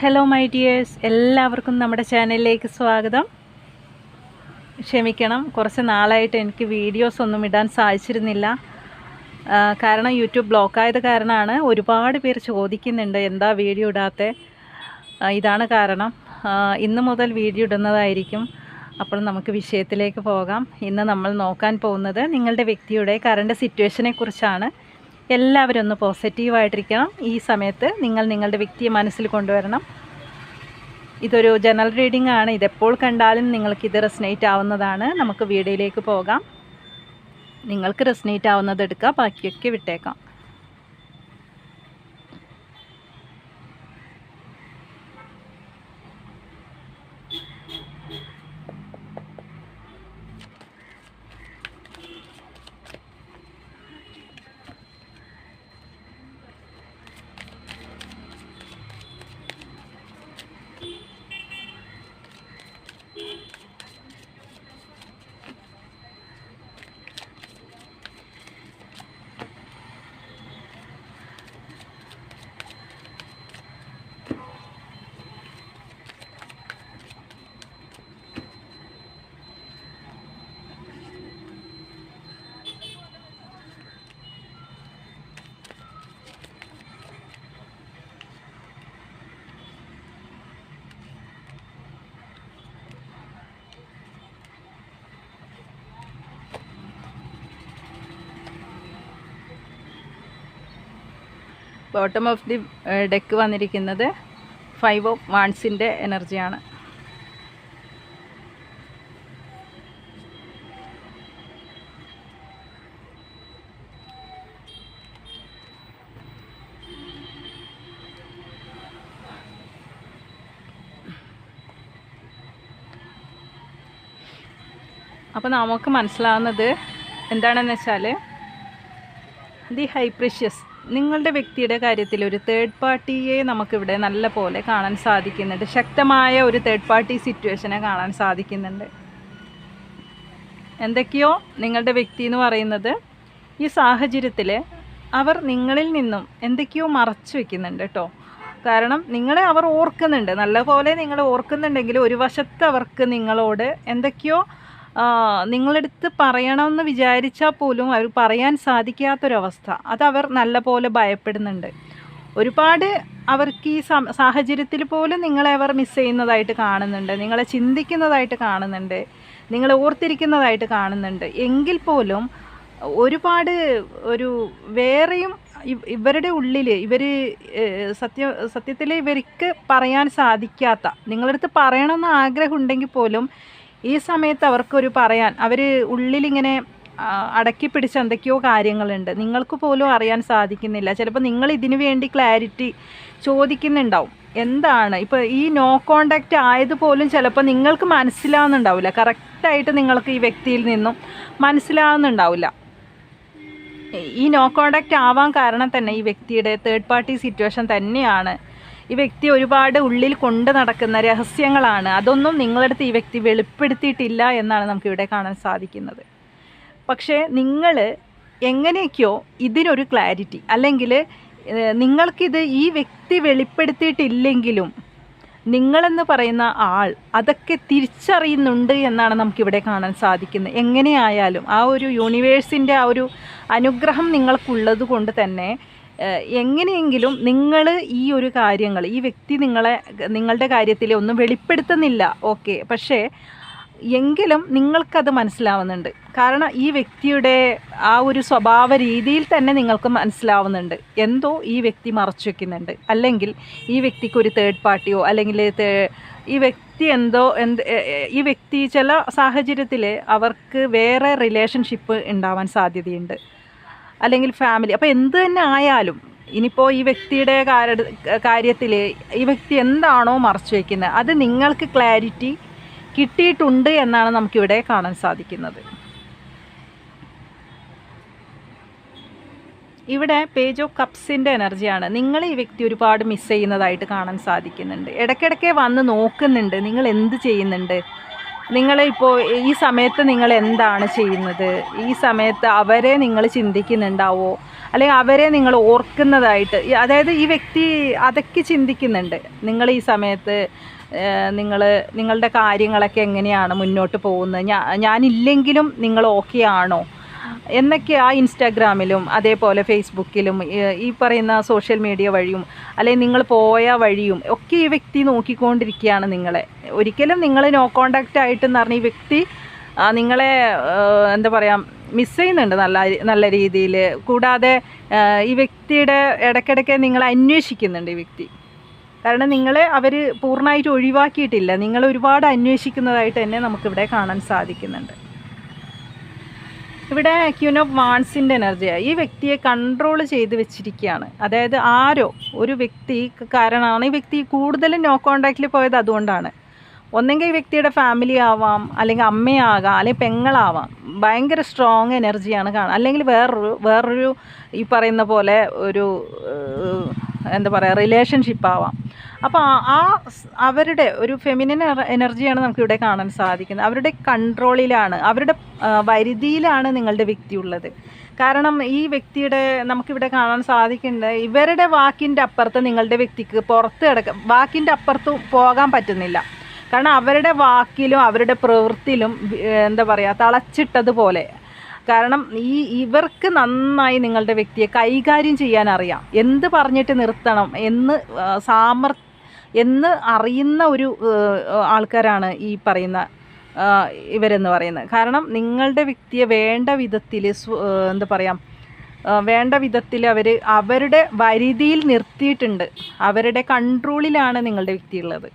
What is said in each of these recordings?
Hello my dears എല്ലാവർക്കും നമ്മുടെ ചാനലിലേക്ക് സ്വാഗതം. ക്ഷമിക്കണം കുറച്ച് നാളായിട്ട് എനിക്ക് വീഡിയോസ് ഒന്നും ഇടാൻ സാധിച്ചിരുന്നില്ല. കാരണം യൂട്യൂബ് ബ്ലോക്കായത് കാരണമാണ് ഒരുപാട് പേര് ചോദിക്കുന്നുണ്ട് എന്താ വീഡിയോ ഇടാത്തെ? ഇതാണ് കാരണം. ഇന്ന് മുതൽ വീഡിയോ ഇടുന്നതായിരിക്കും. അപ്പോൾ നമുക്ക് വിഷയത്തിലേക്ക് പോകാം. ഇന്ന് നമ്മൾ നോക്കാൻ പോകുന്നത് നിങ്ങളുടെ വ്യക്തിയുടെ കറണ്ട് സിറ്റുവേഷനെ കുറിച്ചാണ്. എല്ലാവരും ഒന്ന് പോസിറ്റീവായിട്ടിരിക്കണം. ഈ സമയത്ത് നിങ്ങൾ നിങ്ങളുടെ വ്യക്തിയെ മനസ്സിൽ കൊണ്ടുവരണം. ഇതൊരു ജനറൽ റീഡിംഗ് ആണ്. ഇതെപ്പോൾ കണ്ടാലും നിങ്ങൾക്ക് ഇത് റെസ്നേറ്റ് ആവുന്നതാണ്. നമുക്ക് വീഡിയോയിലേക്ക് പോകാം. നിങ്ങൾക്ക് റെസ്നേറ്റ് ആവുന്നത് എടുക്കുക ബാക്കിയൊക്കെ വിട്ടേക്കാം. ബോട്ടം ഓഫ് ദി ഡെക്ക് വന്നിരിക്കുന്നത് ഫൈവ് ഓഫ് വാൺസിന്റെ എനർജിയാണ്. അപ്പോൾ നമുക്ക് മനസ്സിലാവുന്നത് എന്താണെന്ന് വെച്ചാൽ ദി ഹൈപ്രിഷ്യസ് നിങ്ങളുടെ വ്യക്തിയുടെ കാര്യത്തിൽ ഒരു തേർഡ് പാർട്ടിയെ നമുക്കിവിടെ നല്ല പോലെ കാണാൻ സാധിക്കുന്നുണ്ട്. ശക്തമായ ഒരു തേർഡ് പാർട്ടി സിറ്റുവേഷനെ കാണാൻ സാധിക്കുന്നുണ്ട്. എന്തൊക്കെയോ നിങ്ങളുടെ വ്യക്തി എന്ന് പറയുന്നത് ഈ സാഹചര്യത്തിൽ അവർ നിങ്ങളിൽ നിന്നും എന്തൊക്കെയോ മറച്ചു വെക്കുന്നുണ്ട് കേട്ടോ. കാരണം നിങ്ങളെ അവർ ഓർക്കുന്നുണ്ട്. നല്ലപോലെ നിങ്ങൾ ഓർക്കുന്നുണ്ടെങ്കിൽ ഒരു വശത്ത് അവർക്ക് നിങ്ങളോട് എന്തൊക്കെയോ നിങ്ങളെടുത്ത് പറയണമെന്ന് വിചാരിച്ചാൽ പോലും അവർ പറയാൻ സാധിക്കാത്തൊരവസ്ഥ. അത് അവർ നല്ല പോലെ ഭയപ്പെടുന്നുണ്ട്. ഒരുപാട് അവർക്ക് ഈ സാഹചര്യത്തിൽ പോലും നിങ്ങളെ അവർ മിസ് ചെയ്യുന്നതായിട്ട് കാണുന്നുണ്ട്. നിങ്ങളെ ചിന്തിക്കുന്നതായിട്ട് കാണുന്നുണ്ട്. നിങ്ങളെ ഓർത്തിരിക്കുന്നതായിട്ട് കാണുന്നുണ്ട്. എങ്കിൽ പോലും ഒരുപാട് ഒരു വേറെയും ഇവരുടെ ഉള്ളിൽ ഇവർ സത്യ സത്യത്തിൽ ഇവർക്ക് പറയാൻ സാധിക്കാത്ത നിങ്ങളടുത്ത് പറയണമെന്ന് ആഗ്രഹമുണ്ടെങ്കിൽ പോലും ഈ സമയത്ത് അവർക്കൊരു പറയാൻ അവർ ഉള്ളിലിങ്ങനെ അടക്കി പിടിച്ച എന്തൊക്കെയോ കാര്യങ്ങളുണ്ട്. നിങ്ങൾക്ക് പോലും അറിയാൻ സാധിക്കുന്നില്ല. ചിലപ്പോൾ നിങ്ങൾ ഇതിനു വേണ്ടി ക്ലാരിറ്റി ചോദിക്കുന്നുണ്ടാവും. എന്താണ്? ഇപ്പോൾ ഈ നോ കോണ്ടാക്റ്റ് ആയതുപോലും ചിലപ്പോൾ നിങ്ങൾക്ക് മനസ്സിലാവുന്നുണ്ടാവില്ല. കറക്റ്റായിട്ട് നിങ്ങൾക്ക് ഈ വ്യക്തിയിൽ നിന്നും മനസ്സിലാവുന്നുണ്ടാവില്ല. ഈ നോ കോണ്ടാക്റ്റ് ആവാൻ കാരണം തന്നെ ഈ വ്യക്തിയുടെ തേർഡ് പാർട്ടി സിറ്റുവേഷൻ തന്നെയാണ്. ഈ വ്യക്തി ഒരുപാട് ഉള്ളിൽ കൊണ്ട് നടക്കുന്ന രഹസ്യങ്ങളാണ്. അതൊന്നും നിങ്ങളടുത്ത് ഈ വ്യക്തി വെളിപ്പെടുത്തിയിട്ടില്ല എന്നാണ് നമുക്കിവിടെ കാണാൻ സാധിക്കുന്നത്. പക്ഷേ നിങ്ങൾ എങ്ങനെയൊക്കെയോ ഇതിനൊരു ക്ലാരിറ്റി അല്ലെങ്കിൽ നിങ്ങൾക്കിത് ഈ വ്യക്തി വെളിപ്പെടുത്തിയിട്ടില്ലെങ്കിലും നിങ്ങളെന്ന് പറയുന്ന ആൾ അതൊക്കെ തിരിച്ചറിയുന്നുണ്ട് എന്നാണ് നമുക്കിവിടെ കാണാൻ സാധിക്കുന്നത്. എങ്ങനെയായാലും ആ ഒരു യൂണിവേഴ്സിന്റെ ആ ഒരു അനുഗ്രഹം നിങ്ങൾക്കുള്ളത് കൊണ്ട് തന്നെ എങ്ങനെയെങ്കിലും നിങ്ങൾ ഈ ഒരു കാര്യങ്ങൾ ഈ വ്യക്തി നിങ്ങളെ നിങ്ങളുടെ കാര്യത്തിൽ ഒന്നും വെളിപ്പെടുത്തുന്നില്ല ഓക്കെ. പക്ഷേ എങ്കിലും നിങ്ങൾക്കത് മനസ്സിലാവുന്നുണ്ട്. കാരണം ഈ വ്യക്തിയുടെ ആ ഒരു സ്വഭാവ രീതിയിൽ തന്നെ നിങ്ങൾക്ക് മനസ്സിലാവുന്നുണ്ട്. എന്തോ ഈ വ്യക്തി മറച്ചു വെക്കുന്നുണ്ട്. അല്ലെങ്കിൽ ഈ വ്യക്തിക്ക് ഒരു തേർഡ് പാർട്ടിയോ അല്ലെങ്കിൽ ഈ വ്യക്തി എന്തോ എന്ത് ഈ വ്യക്തി ചില സാഹചര്യത്തിൽ അവർക്ക് വേറെ റിലേഷൻഷിപ്പ് ഉണ്ടാവാൻ സാധ്യതയുണ്ട്. അല്ലെങ്കിൽ ഫാമിലി അപ്പോൾ എന്ത് തന്നെ ആയാലും ഇനിയിപ്പോൾ ഈ വ്യക്തിയുടെ കാര്യത്തിൽ ഈ വ്യക്തി എന്താണോ മറച്ചു വയ്ക്കുന്നത് അത് നിങ്ങൾക്ക് ക്ലാരിറ്റി കിട്ടിയിട്ടുണ്ട് എന്നാണ് നമുക്കിവിടെ കാണാൻ സാധിക്കുന്നത്. ഇവിടെ പേജ് ഓഫ് കപ്സിന്റെ എനർജിയാണ് നിങ്ങൾ ഈ വ്യക്തി ഒരുപാട് മിസ് ചെയ്യുന്നതായിട്ട് കാണാൻ സാധിക്കുന്നുണ്ട്. ഇടയ്ക്കിടയ്ക്ക് വന്ന് നോക്കുന്നുണ്ട്. നിങ്ങൾ എന്ത് ചെയ്യുന്നുണ്ട്? നിങ്ങൾ ഇപ്പോൾ ഈ സമയത്ത് നിങ്ങൾ എന്താണ് ചെയ്യുന്നത്? ഈ സമയത്ത് അവരെ നിങ്ങൾ ചിന്തിക്കുന്നുണ്ടാവോ? അല്ലെങ്കിൽ അവരെ നിങ്ങൾ ഓർക്കുന്നതായിട്ട് അതായത് ഈ വ്യക്തി അതൊക്കെ ചിന്തിക്കുന്നുണ്ട്. നിങ്ങൾ ഈ സമയത്ത് നിങ്ങൾ നിങ്ങളുടെ കാര്യങ്ങളൊക്കെ എങ്ങനെയാണ് മുന്നോട്ട് പോകുന്നത്? ഞാനില്ലെങ്കിലും നിങ്ങൾ ഓക്കെ ആണോ എന്നൊക്കെ ആ ഇൻസ്റ്റാഗ്രാമിലും അതേപോലെ ഫേസ്ബുക്കിലും ഈ- പറയുന്ന സോഷ്യൽ മീഡിയ വഴിയും അല്ലെങ്കിൽ നിങ്ങൾ പോയ വഴിയും ഒക്കെ ഈ വ്യക്തി നോക്കിക്കൊണ്ടിരിക്കുകയാണ് നിങ്ങളെ. ഒരിക്കലും നിങ്ങൾ നോ കോണ്ടാക്റ്റ് ആയിട്ടെന്ന് പറഞ്ഞ ഈ വ്യക്തി നിങ്ങളെ എന്താ പറയുക മിസ് ചെയ്യുന്നുണ്ട് നല്ല നല്ല രീതിയിൽ കൂടാതെ ഈ വ്യക്തിയുടെ ഇടയ്ക്കിടയ്ക്ക് നിങ്ങളെ അന്വേഷിക്കുന്നുണ്ട് ഈ വ്യക്തി. കാരണം നിങ്ങളെ അവർ പൂർണമായിട്ട് ഒഴിവാക്കിയിട്ടില്ല. നിങ്ങൾ ഒരുപാട് അന്വേഷിക്കുന്നതായിട്ട് തന്നെ നമുക്കിവിടെ കാണാൻ സാധിക്കുന്നുണ്ട്. ഇവിടെ ക്യൂൻ ഓഫ് വാൺസിന്റെ എനർജിയാണ് ഈ വ്യക്തിയെ കൺട്രോൾ ചെയ്ത് വെച്ചിരിക്കുകയാണ്. അതായത് ആരോ ഒരു വ്യക്തി കാരണമാണ് ഈ വ്യക്തി കൂടുതലും നോ കോണ്ടാക്റ്റിൽ പോയത് അതുകൊണ്ടാണ്. ഒന്നെങ്കിൽ ഈ വ്യക്തിയുടെ ഫാമിലി ആവാം അല്ലെങ്കിൽ അമ്മയാകാം അല്ലെങ്കിൽ പെങ്ങളാവാം. ഭയങ്കര സ്ട്രോങ് എനർജിയാണ് കാണുക അല്ലെങ്കിൽ വേറൊരു വേറൊരു ഈ പറയുന്ന പോലെ ഒരു എന്താ പറയുക റിലേഷൻഷിപ്പ് ആവാം. അപ്പോൾ ആ- അവരുടെ ഒരു ഫെമിനിൻ എനർജിയാണ് നമുക്ക് ഇവിടെ കാണാൻ സാധിക്കുന്നത്. അവരുടെ കൺട്രോളിലാണ് അവരുടെ വരുതിയിലാണ് നിങ്ങളുടെ വ്യക്തി ഉള്ളത്. കാരണം ഈ വ്യക്തിയുടെ നമുക്കിവിടെ കാണാൻ സാധിക്കുന്നത് ഇവരുടെ വാക്കിന്റെ അപ്പുറത്ത് നിങ്ങളുടെ വ്യക്തിക്ക് പുറത്ത് കിടക്ക വാക്കിന്റെ അപ്പുറത്ത് പോകാൻ പറ്റുന്നില്ല. കാരണം അവരുടെ വാക്കിലും അവരുടെ പ്രവൃത്തിയിലും എന്താ പറയുക തളച്ചിട്ടതുപോലെ കാരണം ഈ ഇവർക്ക് നന്നായി നിങ്ങളുടെ വ്യക്തിയെ കൈകാര്യം ചെയ്യാൻ അറിയാം. എന്ത് പറഞ്ഞിട്ട് നിർത്തണം എന്ന് സാമർ എന്ന് അറിയുന്ന ഒരു ആൾക്കാരാണ് ഈ പറയുന്ന ഇവരെന്ന് പറയുന്നത്. കാരണം നിങ്ങളുടെ വ്യക്തിയെ വേണ്ട വിധത്തിൽ എന്താ പറയുക വേണ്ട വിധത്തിൽ അവർ അവരുടെ വരിതിയിൽ നിർത്തിയിട്ടുണ്ട്. അവരുടെ കൺട്രോളിലാണ് നിങ്ങളുടെ വ്യക്തി ഉള്ളത്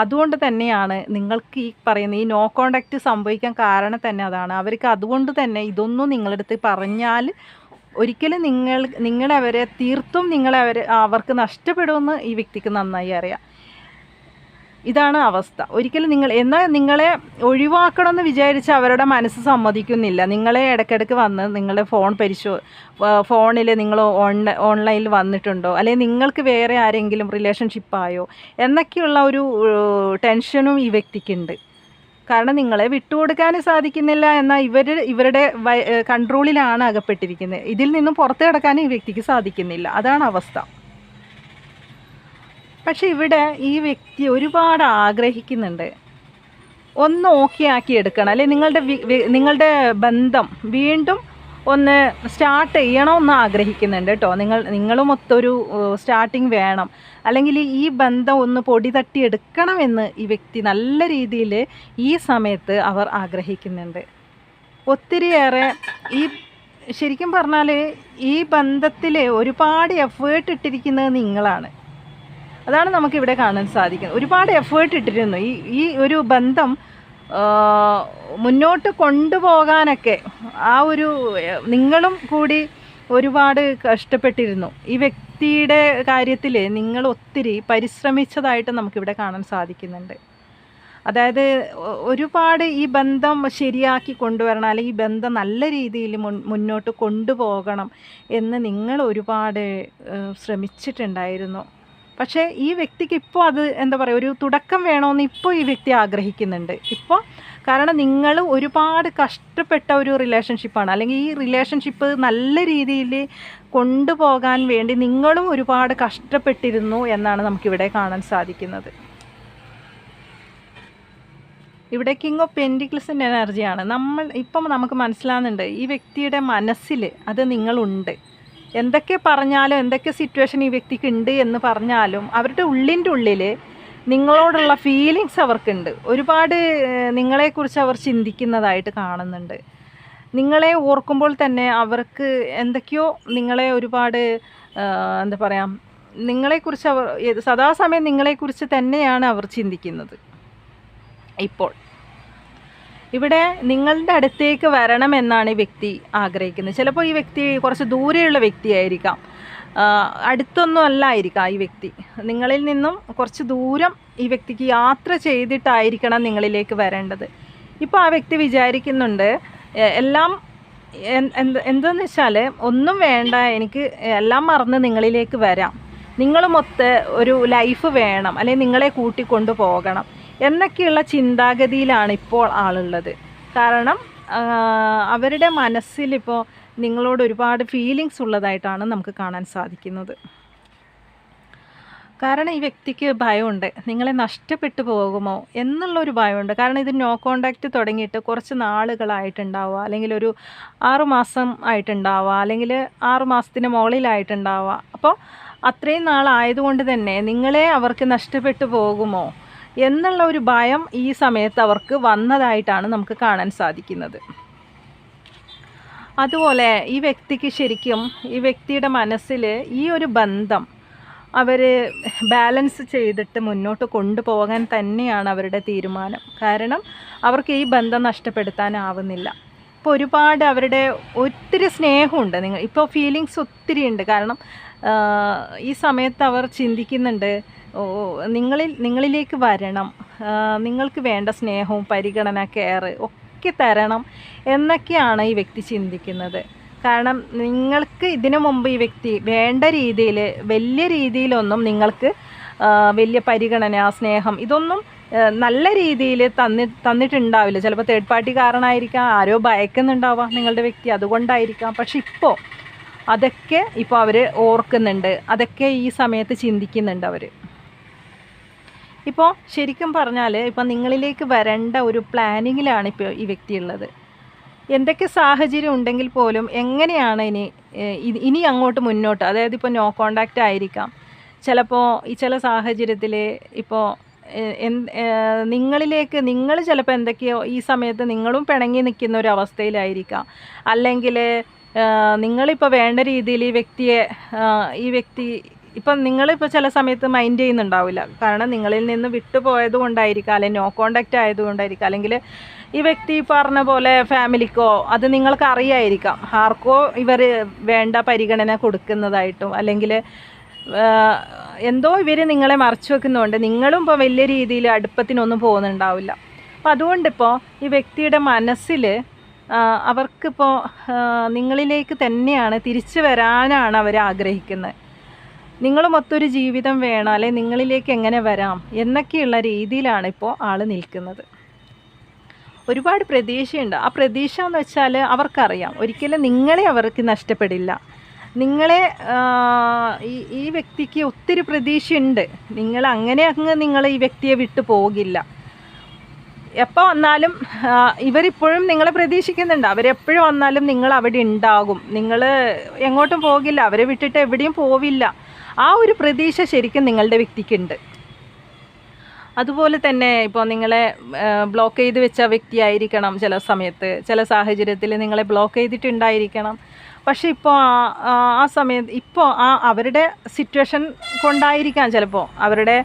അതുകൊണ്ട് തന്നെയാണ് നിങ്ങൾക്ക് ഈ പറയുന്ന ഈ നോ കോണ്ടാക്റ്റ് സംഭവിക്കാൻ കാരണം തന്നെ അതാണ്. അവർക്ക് അതുകൊണ്ട് തന്നെ ഇതൊന്നും നിങ്ങളുടെ അടുത്ത് പറഞ്ഞാൽ ഒരിക്കലും നിങ്ങൾ നിങ്ങളവരെ തീർത്തും നിങ്ങളവരെ അവർക്ക് നഷ്ടപ്പെടുമെന്ന് ഈ വ്യക്തിക്ക് നന്നായി അറിയാം. ഇതാണ് അവസ്ഥ. ഒരിക്കലും നിങ്ങൾ എന്നാൽ നിങ്ങളെ ഒഴിവാക്കണമെന്ന് വിചാരിച്ച് അവരുടെ മനസ്സ് സമ്മതിക്കുന്നില്ല. നിങ്ങളെ ഇടയ്ക്കിടയ്ക്ക് വന്ന് നിങ്ങളുടെ ഫോൺ പരിശോ ഫോണിൽ നിങ്ങൾ ഓൺലൈ ഓൺലൈനിൽ വന്നിട്ടുണ്ടോ? അല്ലെങ്കിൽ നിങ്ങൾക്ക് വേറെ ആരെങ്കിലും റിലേഷൻഷിപ്പായോ എന്നൊക്കെയുള്ള ഒരു ടെൻഷനും ഈ വ്യക്തിക്കുണ്ട്. കാരണം നിങ്ങളെ വിട്ടുകൊടുക്കാനും സാധിക്കുന്നില്ല എന്നാൽ ഇവർ ഇവരുടെ കൺട്രോളിലാണ് അകപ്പെട്ടിരിക്കുന്നത്. ഇതിൽ നിന്നും പുറത്തു കിടക്കാനും ഈ വ്യക്തിക്ക് സാധിക്കുന്നില്ല. അതാണ് അവസ്ഥ. പക്ഷെ ഇവിടെ ഈ വ്യക്തി ഒരുപാട് ആഗ്രഹിക്കുന്നുണ്ട്. ഒന്ന് ഓക്കെ ആക്കി എടുക്കണം. അല്ലെ നിങ്ങളുടെ നിങ്ങളുടെ ബന്ധം വീണ്ടും ഒന്ന് സ്റ്റാർട്ട് ചെയ്യണമെന്ന് ആഗ്രഹിക്കുന്നുണ്ട് കേട്ടോ. നിങ്ങൾ നിങ്ങളും ഒത്തൊരു സ്റ്റാർട്ടിങ് വേണം. അല്ലെങ്കിൽ ഈ ബന്ധം ഒന്ന് പൊടി തട്ടി എടുക്കണമെന്ന് ഈ വ്യക്തി നല്ല രീതിയിൽ ഈ സമയത്ത് അവർ ആഗ്രഹിക്കുന്നുണ്ട്. ഒത്തിരിയേറെ ഈ ശരിക്കും പറഞ്ഞാൽ ഈ ബന്ധത്തിൽ ഒരുപാട് എഫേർട്ട് ഇട്ടിരിക്കുന്നത് നിങ്ങളാണ്. അതാണ് നമുക്ക് ഇവിടെ കാണാൻ സാധിക്കുന്നത്. ഒരുപാട് എഫേർട്ട് ഇട്ടിരുന്നു. ഈ ഈ ഒരു ബന്ധം മുന്നോട്ട് കൊണ്ടുപോകാനൊക്കെ ആ ഒരു നിങ്ങളും കൂടി ഒരുപാട് കഷ്ടപ്പെട്ടിരുന്നു. ഈ വ്യക്തിയുടെ കാര്യത്തിൽ നിങ്ങൾ ഒത്തിരി പരിശ്രമിച്ചതായിട്ട് നമുക്കിവിടെ കാണാൻ സാധിക്കുന്നുണ്ട്. അതായത് ഒരുപാട് ഈ ബന്ധം ശരിയാക്കി കൊണ്ടുവരണം അല്ലെങ്കിൽ ഈ ബന്ധം നല്ല രീതിയിൽ മുന്നോട്ട് കൊണ്ടുപോകണം എന്ന് നിങ്ങൾ ഒരുപാട് ശ്രമിച്ചിട്ടുണ്ടായിരുന്നു. പക്ഷേ ഈ വ്യക്തിക്ക് ഇപ്പോൾ അത് എന്താ പറയുക ഒരു തുടക്കം വേണമെന്ന് ഇപ്പോൾ ഈ വ്യക്തി ആഗ്രഹിക്കുന്നുണ്ട്. ഇപ്പോൾ കാരണം നിങ്ങൾ ഒരുപാട് കഷ്ടപ്പെട്ട ഒരു റിലേഷൻഷിപ്പാണ് അല്ലെങ്കിൽ ഈ റിലേഷൻഷിപ്പ് നല്ല രീതിയിൽ കൊണ്ടുപോകാൻ വേണ്ടി നിങ്ങളും ഒരുപാട് കഷ്ടപ്പെട്ടിരുന്നു എന്നാണ് നമുക്കിവിടെ കാണാൻ സാധിക്കുന്നത്. ഇവിടെ കിങ് ഓഫ് പെന്റിക്കിൾസിന്റെ എനർജിയാണ് നമ്മൾ ഇപ്പം നമുക്ക് മനസ്സിലാകുന്നുണ്ട് ഈ വ്യക്തിയുടെ മനസ്സിൽ അത് നിങ്ങളുണ്ട്. എന്തൊക്കെ പറഞ്ഞാലും എന്തൊക്കെ സിറ്റുവേഷൻ ഈ വ്യക്തിക്ക് ഉണ്ട് എന്ന് പറഞ്ഞാലും അവരുടെ ഉള്ളിന്റെ ഉള്ളിൽ നിങ്ങളോടുള്ള ഫീലിങ്സ് അവർക്കുണ്ട്. ഒരുപാട് നിങ്ങളെക്കുറിച്ച് അവർ ചിന്തിക്കുന്നതായിട്ട് കാണുന്നുണ്ട്. നിങ്ങളെ ഓർക്കുമ്പോൾ തന്നെ അവർക്ക് എന്തൊക്കെയോ നിങ്ങളെ ഒരുപാട് എന്താ പറയുക നിങ്ങളെക്കുറിച്ച് അവർ സദാസമയം നിങ്ങളെക്കുറിച്ച് തന്നെയാണ് അവർ ചിന്തിക്കുന്നത്. ഇപ്പോൾ ഇവിടെ നിങ്ങളുടെ അടുത്തേക്ക് വരണമെന്നാണ് ഈ വ്യക്തി ആഗ്രഹിക്കുന്നത്. ചിലപ്പോൾ ഈ വ്യക്തി കുറച്ച് ദൂരെയുള്ള വ്യക്തിയായിരിക്കാം. അടുത്തൊന്നും അല്ലായിരിക്കാം ഈ വ്യക്തി. നിങ്ങളിൽ നിന്നും കുറച്ച് ദൂരം ഈ വ്യക്തിക്ക് യാത്ര ചെയ്തിട്ടായിരിക്കണം നിങ്ങളിലേക്ക് വരേണ്ടത്. ഇപ്പോൾ ആ വ്യക്തി വിചാരിക്കുന്നുണ്ട് എല്ലാം എന്ത് എന്തെന്ന് വെച്ചാൽ ഒന്നും വേണ്ട എനിക്ക് എല്ലാം മറന്ന് നിങ്ങളിലേക്ക് വരാം. നിങ്ങളുമൊത്ത് ഒരു ലൈഫ് വേണം അല്ലെങ്കിൽ നിങ്ങളെ കൂട്ടിക്കൊണ്ടു പോകണം. എന്നൊക്കെയുള്ള ചിന്താഗതിയിലാണ് ഇപ്പോൾ ആളുള്ളത്. കാരണം അവരുടെ മനസ്സിലിപ്പോൾ നിങ്ങളോട് ഒരുപാട് ഫീലിങ്സ് ഉള്ളതായിട്ടാണ് നമുക്ക് കാണാൻ സാധിക്കുന്നത്. കാരണം ഈ വ്യക്തിക്ക് ഭയമുണ്ട്. നിങ്ങളെ നഷ്ടപ്പെട്ടു പോകുമോ എന്നുള്ളൊരു ഭയമുണ്ട്. കാരണം ഇത് നോ കോണ്ടാക്റ്റ് തുടങ്ങിയിട്ട് കുറച്ച് നാളുകളായിട്ടുണ്ടാവുക. അല്ലെങ്കിൽ ഒരു ആറുമാസം ആയിട്ടുണ്ടാവുക. അല്ലെങ്കിൽ ആറുമാസത്തിന് മുകളിലായിട്ടുണ്ടാവുക. അപ്പോൾ അത്രയും നാളായതുകൊണ്ട് തന്നെ നിങ്ങളെ അവർക്ക് നഷ്ടപ്പെട്ടു പോകുമോ? എന്നുള്ള ഒരു ഭയം ഈ സമയത്ത് അവർക്ക് വന്നതായിട്ടാണ് നമുക്ക് കാണാൻ സാധിക്കുന്നത്. അതുപോലെ ഈ വ്യക്തിക്ക് ശരിക്കും ഈ വ്യക്തിയുടെ മനസ്സിൽ ഈ ഒരു ബന്ധം അവർ ബാലൻസ് ചെയ്തിട്ട് മുന്നോട്ട് കൊണ്ടുപോകാൻ തന്നെയാണ് അവരുടെ തീരുമാനം. കാരണം അവർക്ക് ഈ ബന്ധം നഷ്ടപ്പെടുത്താനാവുന്നില്ല. ഇപ്പോൾ ഒരുപാട് അവരുടെ ഒത്തിരി സ്നേഹമുണ്ട്. നിങ്ങൾ ഇപ്പോൾ ഫീലിങ്സ് ഒത്തിരി ഉണ്ട് കാരണം ഈ സമയത്ത് അവർ ചിന്തിക്കുന്നുണ്ട് നിങ്ങളിൽ നിങ്ങളിലേക്ക് വരണം. നിങ്ങൾക്ക് വേണ്ട സ്നേഹവും പരിഗണന കെയർ ഒക്കെ തരണം എന്നൊക്കെയാണ് ഈ വ്യക്തി ചിന്തിക്കുന്നത്. കാരണം നിങ്ങൾക്ക് ഇതിനു മുമ്പ് ഈ വ്യക്തി വേണ്ട രീതിയിൽ വലിയ രീതിയിലൊന്നും നിങ്ങൾക്ക് വലിയ പരിഗണന സ്നേഹം ഇതൊന്നും നല്ല രീതിയിൽ തന്നി തന്നിട്ടുണ്ടാവില്ല. ചിലപ്പോൾ തേർഡ് പാർട്ടി കാരണമായിരിക്കാം ആരോ ഭയക്കുന്നുണ്ടാവാം നിങ്ങളുടെ വ്യക്തി അതുകൊണ്ടായിരിക്കാം. പക്ഷെ ഇപ്പോൾ അതൊക്കെ ഇപ്പോൾ അവർ ഓർക്കുന്നുണ്ട്. അതൊക്കെ ഈ സമയത്ത് ചിന്തിക്കുന്നുണ്ട് അവർ ഇപ്പോൾ ശരിക്കും പറഞ്ഞാൽ ഇപ്പം നിങ്ങളിലേക്ക് വരേണ്ട ഒരു പ്ലാനിങ്ങിലാണ് ഇപ്പോൾ ഈ വ്യക്തി ഉള്ളത് എന്തൊക്കെ സാഹചര്യം ഉണ്ടെങ്കിൽ പോലും എങ്ങനെയാണ് ഇനി ഇനി അങ്ങോട്ട് മുന്നോട്ട് അതായത് ഇപ്പോൾ നോ കോണ്ടാക്റ്റ് ആയിരിക്കാം. ചിലപ്പോൾ ഈ ചില സാഹചര്യത്തിൽ ഇപ്പോൾ നിങ്ങളിലേക്ക് നിങ്ങൾ ചിലപ്പോൾ എന്തൊക്കെയോ ഈ സമയത്ത് നിങ്ങളും പിണങ്ങി നിൽക്കുന്ന ഒരു അവസ്ഥയിലായിരിക്കാം. അല്ലെങ്കിൽ നിങ്ങളിപ്പോൾ വേണ്ട രീതിയിൽ ഈ വ്യക്തിയെ ഈ വ്യക്തി ഇപ്പം നിങ്ങളിപ്പോൾ ചില സമയത്ത് മൈൻഡ് ചെയ്യുന്നുണ്ടാവില്ല. കാരണം നിങ്ങളിൽ നിന്ന് വിട്ടുപോയത് കൊണ്ടായിരിക്കാം അല്ലെങ്കിൽ നോ കോണ്ടാക്റ്റ് ആയതുകൊണ്ടായിരിക്കാം അല്ലെങ്കിൽ ഈ വ്യക്തി പറഞ്ഞ പോലെ ഫാമിലിക്കോ അത് നിങ്ങൾക്ക് അറിയായിരിക്കാം. ആർക്കോ ഇവർ വേണ്ട പരിഗണന കൊടുക്കുന്നതായിട്ടും അല്ലെങ്കിൽ എന്തോ ഇവർ നിങ്ങളെ മറച്ചു വെക്കുന്നതുകൊണ്ട് നിങ്ങളും ഇപ്പോൾ വലിയ രീതിയിൽ അടുപ്പത്തിനൊന്നും പോകുന്നുണ്ടാവില്ല. അപ്പോൾ അതുകൊണ്ടിപ്പോൾ ഈ വ്യക്തിയുടെ മനസ്സിൽ അവർക്കിപ്പോൾ നിങ്ങളിലേക്ക് തന്നെയാണ് തിരിച്ചു വരാനാണ് അവർ ആഗ്രഹിക്കുന്നത്. നിങ്ങളും ഒത്തൊരു ജീവിതം വേണം അല്ലെ നിങ്ങളിലേക്ക് എങ്ങനെ വരാം എന്നൊക്കെയുള്ള രീതിയിലാണ് ഇപ്പോൾ ആൾ നിൽക്കുന്നത്. ഒരുപാട് പ്രതീക്ഷയുണ്ട്. ആ പ്രതീക്ഷ എന്ന് വെച്ചാൽ അവർക്കറിയാം. ഒരിക്കലും നിങ്ങളെ അവർക്ക് നഷ്ടപ്പെടില്ല. നിങ്ങളെ ഈ ഈ വ്യക്തിക്ക് ഒത്തിരി പ്രതീക്ഷയുണ്ട്. നിങ്ങൾ അങ്ങനെ അങ്ങ് നിങ്ങൾ ഈ വ്യക്തിയെ വിട്ടു പോകില്ല. എപ്പോൾ വന്നാലും ഇവരിപ്പോഴും നിങ്ങളെ പ്രതീക്ഷിക്കുന്നുണ്ട്. അവരെപ്പോഴും വന്നാലും നിങ്ങൾ അവിടെ ഉണ്ടാകും. നിങ്ങൾ എങ്ങോട്ടും പോകില്ല. അവരെ വിട്ടിട്ട് എവിടെയും പോവില്ല. ആ ഒരു പ്രതീക്ഷ ശരിക്കും നിങ്ങളുടെ വ്യക്തിക്കുണ്ട്. അതുപോലെ തന്നെ ഇപ്പോൾ നിങ്ങളെ ബ്ലോക്ക് ചെയ്ത് വെച്ച വ്യക്തിയായിരിക്കണം ചില സമയത്ത്. ചില സാഹചര്യത്തിൽ നിങ്ങളെ ബ്ലോക്ക് ചെയ്തിട്ടുണ്ടായിരിക്കണം. പക്ഷേ ഇപ്പോൾ ആ- സമയത്ത് ഇപ്പോൾ ആ അവരുടെ സിറ്റുവേഷൻ കൊണ്ടായിരിക്കാം ചിലപ്പോൾ അവരുടെ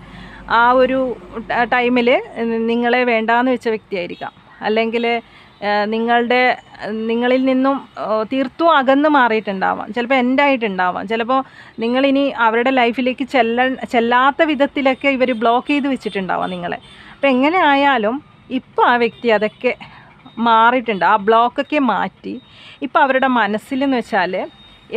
ആ ഒരു ടൈമിൽ നിങ്ങളെ വേണ്ടാന്ന് വെച്ച വ്യക്തിയായിരിക്കാം. അല്ലെങ്കിൽ നിങ്ങളുടെ നിങ്ങളിൽ നിന്നും തീർത്തും അകന്ന് മാറിയിട്ടുണ്ടാവാം. ചിലപ്പോൾ എൻഡായിട്ടുണ്ടാവാം ചിലപ്പോൾ നിങ്ങളിനി അവരുടെ ലൈഫിലേക്ക് ചെല്ല ചെല്ലാത്ത വിധത്തിലൊക്കെ ഇവർ ബ്ലോക്ക് ചെയ്ത് വെച്ചിട്ടുണ്ടാവാം നിങ്ങളെ. അപ്പോൾ എങ്ങനെ ആയാലും ഇപ്പോൾ ആ വ്യക്തി അതൊക്കെ മാറിയിട്ടുണ്ട്. ആ ബ്ലോക്കൊക്കെ മാറ്റി ഇപ്പോൾ അവരുടെ മനസ്സിലെന്ന് വെച്ചാൽ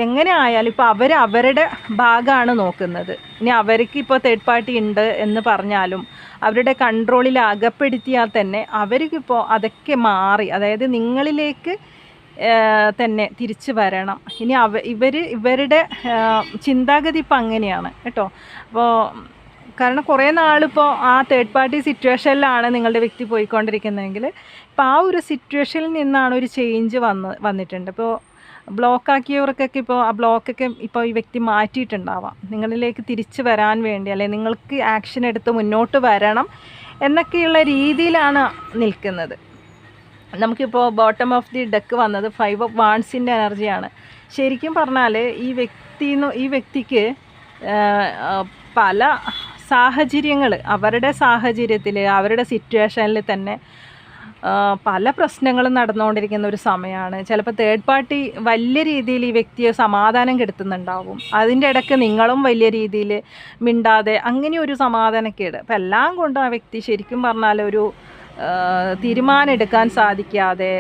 എങ്ങനെ ആയാലും ഇപ്പോൾ അവർ അവരുടെ ഭാഗമാണ് നോക്കുന്നത്. ഇനി അവർക്ക് ഇപ്പോൾ തേർഡ് പാർട്ടി ഉണ്ട് എന്ന് പറഞ്ഞാലും അവരുടെ കൺട്രോളിൽ അകപ്പെടുത്തിയാൽ തന്നെ അവർക്കിപ്പോൾ അതൊക്കെ മാറി അതായത് നിങ്ങളിലേക്ക് തന്നെ തിരിച്ചു വരണം. ഇനി അവ ഇവർ ഇവരുടെ ചിന്താഗതി ഇപ്പം അങ്ങനെയാണ് കേട്ടോ. അപ്പോൾ കാരണം കുറേ നാളിപ്പോൾ ആ തേർഡ് പാർട്ടി സിറ്റുവേഷനിലാണ് നിങ്ങളുടെ വ്യക്തി പോയിക്കൊണ്ടിരിക്കുന്നതെങ്കിൽ ഇപ്പോൾ ആ ഒരു സിറ്റുവേഷനിൽ നിന്നാണ് ഒരു ചേഞ്ച് വന്ന് വന്നിട്ടുണ്ട്. ഇപ്പോൾ ബ്ലോക്ക് ആക്കിയവർക്കൊക്കെ ഇപ്പോൾ ആ ബ്ലോക്കൊക്കെ ഇപ്പോൾ ഈ വ്യക്തി മാറ്റിയിട്ടുണ്ടാവാം. നിങ്ങളിലേക്ക് തിരിച്ചു വരാൻ വേണ്ടി അല്ലെങ്കിൽ നിങ്ങൾക്ക് ആക്ഷൻ എടുത്ത് മുന്നോട്ട് വരണം എന്നൊക്കെയുള്ള രീതിയിലാണ് നിൽക്കുന്നത്. നമുക്കിപ്പോൾ ബോട്ടം ഓഫ് ദി ഡെക്ക് വന്നത് ഫൈവ് ഓഫ് വാൺസിന്റെ എനർജിയാണ് ശരിക്കും പറഞ്ഞാൽ ഈ വ്യക്തി ഈ വ്യക്തിക്ക് പല സാഹചര്യങ്ങൾ അവരുടെ സാഹചര്യത്തിൽ അവരുടെ സിറ്റുവേഷനിൽ തന്നെ പല പ്രശ്നങ്ങളും നടന്നുകൊണ്ടിരിക്കുന്ന ഒരു സമയമാണ് ചിലപ്പോൾ തേർഡ് പാർട്ടി വലിയ രീതിയിൽ ഈ വ്യക്തിയെ സമാധാനം കെടുത്തുന്നുണ്ടാവും. അതിന്റെ ഇടയ്ക്ക് നിങ്ങളും വലിയ രീതിയിൽ മിണ്ടാതെ അങ്ങനെ ഒരു സമാധാനക്കേട്. അപ്പം എല്ലാം കൊണ്ടും ആ വ്യക്തി ശരിക്കും പറഞ്ഞാൽ ഒരു തീരുമാനം എടുക്കാൻ സാധിക്കാതെ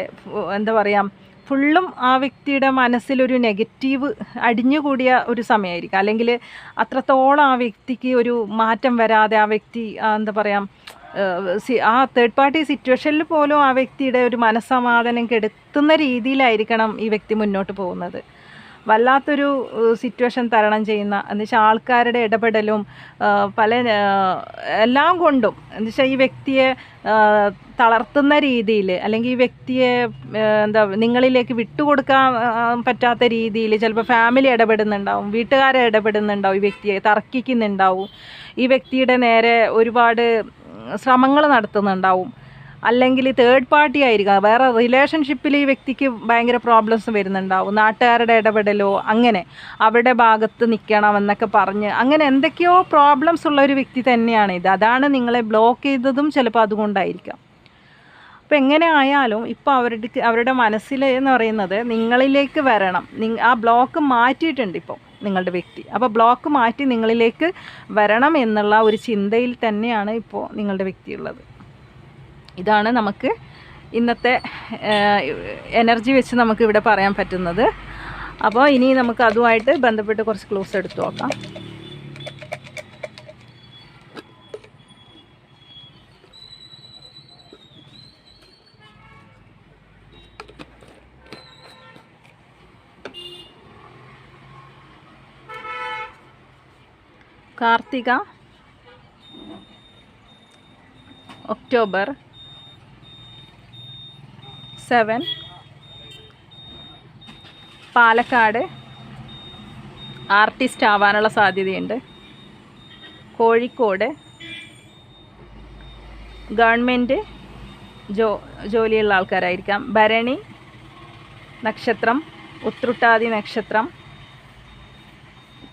എന്താ പറയുക ഫുള്ളും ആ വ്യക്തിയുടെ മനസ്സിലൊരു നെഗറ്റീവ് അടിഞ്ഞുകൂടിയ ഒരു സമയമായിരിക്കും അല്ലെങ്കിൽ അത്രത്തോളം ആ വ്യക്തിക്ക് ഒരു മാറ്റം വരാതെ ആ വ്യക്തി എന്താ പറയുക ആ തേർഡ് പാർട്ടി സിറ്റുവേഷനിൽ പോലും ആ വ്യക്തിയുടെ ഒരു മനസ്സമാധാനം കെടുത്തുന്ന രീതിയിലായിരിക്കണം ഈ വ്യക്തി മുന്നോട്ട് പോകുന്നത്. വല്ലാത്തൊരു സിറ്റുവേഷൻ തരണം ചെയ്യുന്ന എന്ന് വെച്ചാൽ ആൾക്കാരുടെ ഇടപെടലും പല എല്ലാം കൊണ്ടും എന്ന് വെച്ചാൽ ഈ വ്യക്തിയെ തളർത്തുന്ന രീതിയിൽ അല്ലെങ്കിൽ ഈ വ്യക്തിയെ എന്താ നിങ്ങളിലേക്ക് വിട്ടുകൊടുക്കാൻ പറ്റാത്ത രീതിയിൽ ചിലപ്പോൾ ഫാമിലി ഇടപെടുന്നുണ്ടാവും വീട്ടുകാരെ ഇടപെടുന്നുണ്ടാവും ഈ വ്യക്തിയെ തർക്കിക്കുന്നുണ്ടാവും. ഈ വ്യക്തിയുടെ നേരെ ഒരുപാട് ശ്രമങ്ങൾ നടത്തുന്നുണ്ടാവും. അല്ലെങ്കിൽ തേർഡ് പാർട്ടി ആയിരിക്കാം. വേറെ റിലേഷൻഷിപ്പിൽ ഈ വ്യക്തിക്ക് ഭയങ്കര പ്രോബ്ലംസ് വരുന്നുണ്ടാവും. നാട്ടുകാരുടെ ഇടപെടലോ അങ്ങനെ അവരുടെ ഭാഗത്ത് നിൽക്കണം എന്നൊക്കെ പറഞ്ഞ് അങ്ങനെ എന്തൊക്കെയോ പ്രോബ്ലംസ് ഉള്ള ഒരു വ്യക്തി തന്നെയാണ് ഇത്. അതാണ് നിങ്ങളെ ബ്ലോക്ക് ചെയ്തതും ചിലപ്പോൾ അതുകൊണ്ടായിരിക്കാം. അപ്പോൾ എങ്ങനെ ആയാലും ഇപ്പോൾ അവരുടെ അവരുടെ മനസ്സിൽ എന്ന് പറയുന്നത് നിങ്ങളിലേക്ക് വരണം. ആ ബ്ലോക്ക് മാറ്റിയിട്ടുണ്ട് ഇപ്പോൾ നിങ്ങളുടെ വ്യക്തി. അപ്പോൾ ബ്ലോക്ക് മാറ്റി നിങ്ങളിലേക്ക് വരണം എന്നുള്ള ഒരു ചിന്തയിൽ തന്നെയാണ് ഇപ്പോൾ നിങ്ങളുടെ വ്യക്തി ഉള്ളത് ഇതാണ് നമുക്ക് ഇന്നത്തെ എനർജി വെച്ച് നമുക്ക് ഇവിടെ പറയാൻ പറ്റുന്നത്. അപ്പോൾ ഇനി നമുക്ക് അതുമായിട്ട് ബന്ധപ്പെട്ട് കുറച്ച് ക്ലോസ് എടുത്തു നോക്കാം. Karthika. October seven. Palakkad artist ആവാനുള്ള സാധ്യതയുണ്ട്. കോഴിക്കോട് ഗവൺമെന്റ് ജോ ജോലിയുള്ള ആൾക്കാരായിരിക്കാം. ഭരണി നക്ഷത്രം ഉത്രുട്ടാതി നക്ഷത്രം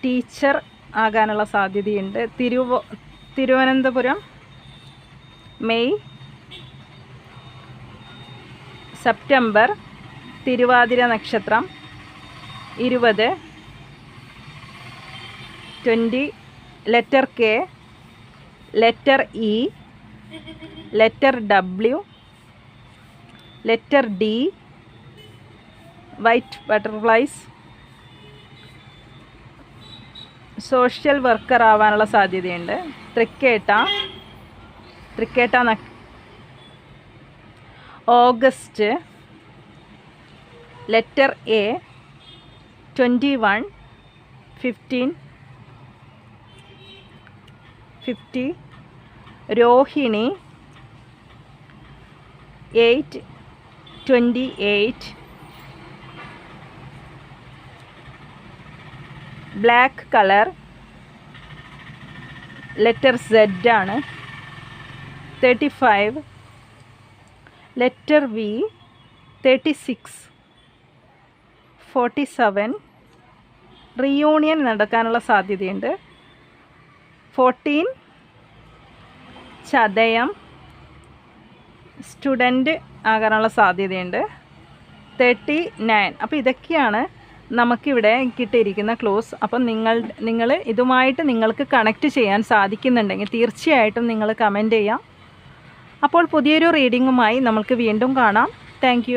ടീച്ചർ ആകാനുള്ള സാധ്യതയുണ്ട്. തിരുവ തിരുവനന്തപുരം മെയ് സെപ്റ്റംബർ തിരുവാതിര നക്ഷത്രം ഇരുപത് twenty letter K letter E letter W letter D white butterflies social worker ആവാനുള്ള സാധ്യതയുണ്ട്. Thrikketta. Thrikketta August letter A twenty one fifteen fifty Rohini eight twenty eight black colour letter zed ആണ്. Thirty five letter V thirty six forty seven reunion നടക്കാനുള്ള സാധ്യതയുണ്ട്. Fourteen ചതയം student ആകാനുള്ള സാധ്യതയുണ്ട്. Thirty nine അപ്പോൾ ഇതൊക്കെയാണ് നമുക്കിവിടെ കിട്ടിയിരിക്കുന്ന ക്ലോസ്. അപ്പം നിങ്ങൾ നിങ്ങൾ ഇതുമായിട്ട് നിങ്ങൾക്ക് കണക്റ്റ് ചെയ്യാൻ സാധിക്കുന്നുണ്ടെങ്കിൽ തീർച്ചയായിട്ടും നിങ്ങൾ കമന്റ് ചെയ്യാം. അപ്പോൾ പുതിയൊരു റീഡിങ്ങുമായി നമുക്ക് വീണ്ടും കാണാം. താങ്ക്